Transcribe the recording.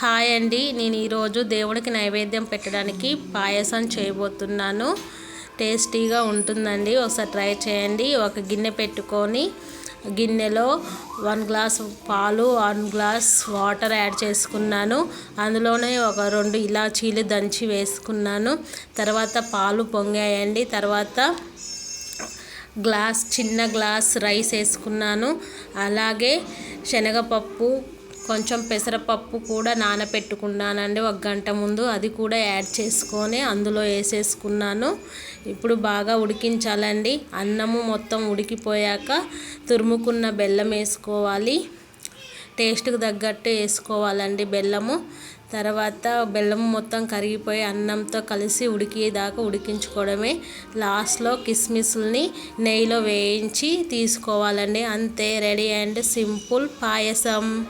Hi అండి. నేను ఈరోజు దేవుడికి నైవేద్యం పెట్టడానికి పాయసం చేయబోతున్నాను. టేస్టీగా ఉంటుందండి. ఒకసారి ట్రై చేయండి. ఒక గిన్నె పెట్టుకొని గిన్నెలో వన్ గ్లాస్ పాలు వన్ గ్లాస్ వాటర్ యాడ్ చేసుకున్నాను. అందులోనే ఒక రెండు ఇలాచీలు దంచి వేసుకున్నాను. తర్వాత పాలు పొంగాయండి. తర్వాత గ్లాస్ చిన్న గ్లాస్ రైస్ వేసుకున్నాను. అలాగే శనగపప్పు కొంచెం పెసరపప్పు కూడా నానపెట్టుకున్నానండి. ఒక గంట ముందు అది కూడా యాడ్ చేసుకొని అందులో వేసేసుకున్నాను. ఇప్పుడు బాగా ఉడికించాలండి. అన్నము మొత్తం ఉడికిపోయాక తురుముకున్న బెల్లం వేసుకోవాలి. టేస్ట్కి తగ్గట్టు వేసుకోవాలండి బెల్లము. తర్వాత బెల్లం మొత్తం కరిగిపోయి అన్నంతో కలిసి ఉడికేదాకా ఉడికించుకోవడమే. లాస్ట్లో కిస్మిస్ని నెయ్యిలో వేయించి తీసుకోవాలండి. అంతే రెడీ అండ్ సింపుల్ పాయసం.